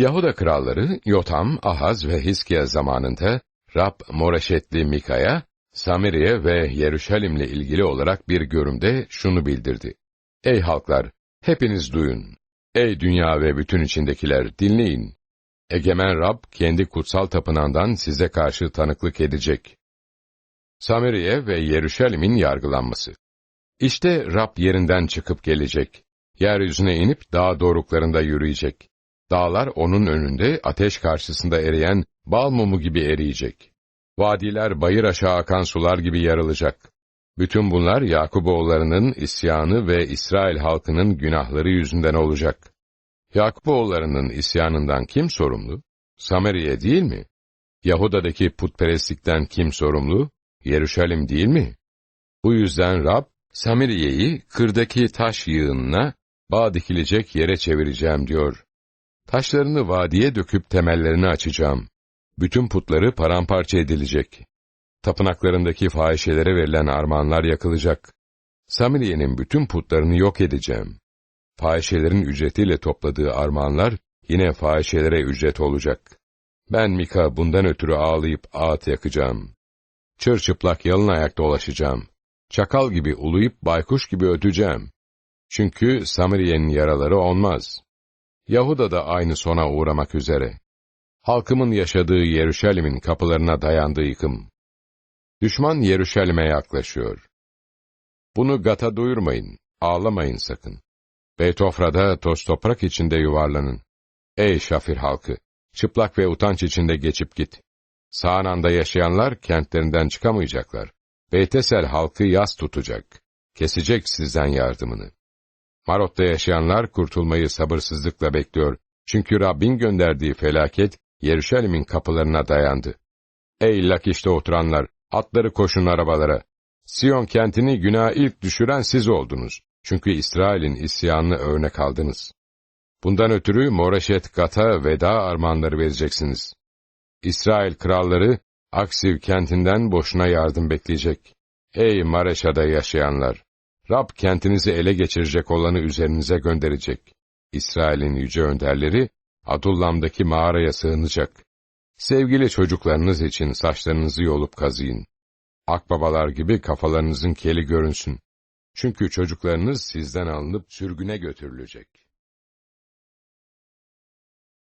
Yahuda kralları Yotam, Ahaz ve Hiskiya zamanında Rab Moreşetli Mika'ya, Samiriye ve Yeruşalim'le ilgili olarak bir görümde şunu bildirdi. Ey halklar, hepiniz duyun. Ey dünya ve bütün içindekiler, dinleyin. Egemen Rab, kendi kutsal tapınağından size karşı tanıklık edecek. Samiriye ve Yeruşalim'in yargılanması. İşte Rab yerinden çıkıp gelecek. Yeryüzüne inip dağ doruklarında yürüyecek. Dağlar onun önünde ateş karşısında eriyen bal mumu gibi eriyecek. Vadiler bayır aşağı akan sular gibi yarılacak. Bütün bunlar Yakuboğullarının isyanı ve İsrail halkının günahları yüzünden olacak. Yakuboğullarının isyanından kim sorumlu? Samariye değil mi? Yahuda'daki putperestlikten kim sorumlu? Yeruşalim değil mi? Bu yüzden Rab, Samiriye'yi kırdaki taş yığınına, bağ dikilecek yere çevireceğim diyor. Taşlarını vadiye döküp temellerini açacağım. Bütün putları paramparça edilecek. Tapınaklarındaki fahişelere verilen armağanlar yakılacak. Samiriye'nin bütün putlarını yok edeceğim. Fahişelerin ücretiyle topladığı armağanlar yine fahişelere ücret olacak. Ben Mika bundan ötürü ağlayıp ağıt yakacağım. Çırçıplak yalın ayak dolaşacağım. Çakal gibi uluyup baykuş gibi öteceğim. Çünkü Samiriye'nin yaraları onmaz. Yahuda da aynı sona uğramak üzere. Halkımın yaşadığı Yeruşalim'in kapılarına dayandığı yıkım. Düşman Yeruşalim'e yaklaşıyor. Bunu Gat'a duyurmayın, ağlamayın sakın. Beytofra'da toz toprak içinde yuvarlanın. Ey Şafir halkı! Çıplak ve utanç içinde geçip git. Sağananda yaşayanlar kentlerinden çıkamayacaklar. Beytesel halkı yas tutacak. Kesecek sizden yardımını. Marot'ta yaşayanlar kurtulmayı sabırsızlıkla bekliyor. Çünkü Rabbin gönderdiği felaket Yeruşalim'in kapılarına dayandı. Ey Lakiş'te oturanlar, atları koşun arabalara. Siyon kentini günah ilk düşüren siz oldunuz. Çünkü İsrail'in isyanını örnek aldınız. Bundan ötürü Moreşet Gat'a veda armağanları vereceksiniz. İsrail kralları, Aksiv kentinden boşuna yardım bekleyecek. Ey Mareşa'da yaşayanlar! Rab kentinizi ele geçirecek olanı üzerinize gönderecek. İsrail'in yüce önderleri, Adullam'daki mağaraya sığınacak. Sevgili çocuklarınız için saçlarınızı yolup kazıyın. Akbabalar gibi kafalarınızın keli görünsün. Çünkü çocuklarınız sizden alınıp sürgüne götürülecek.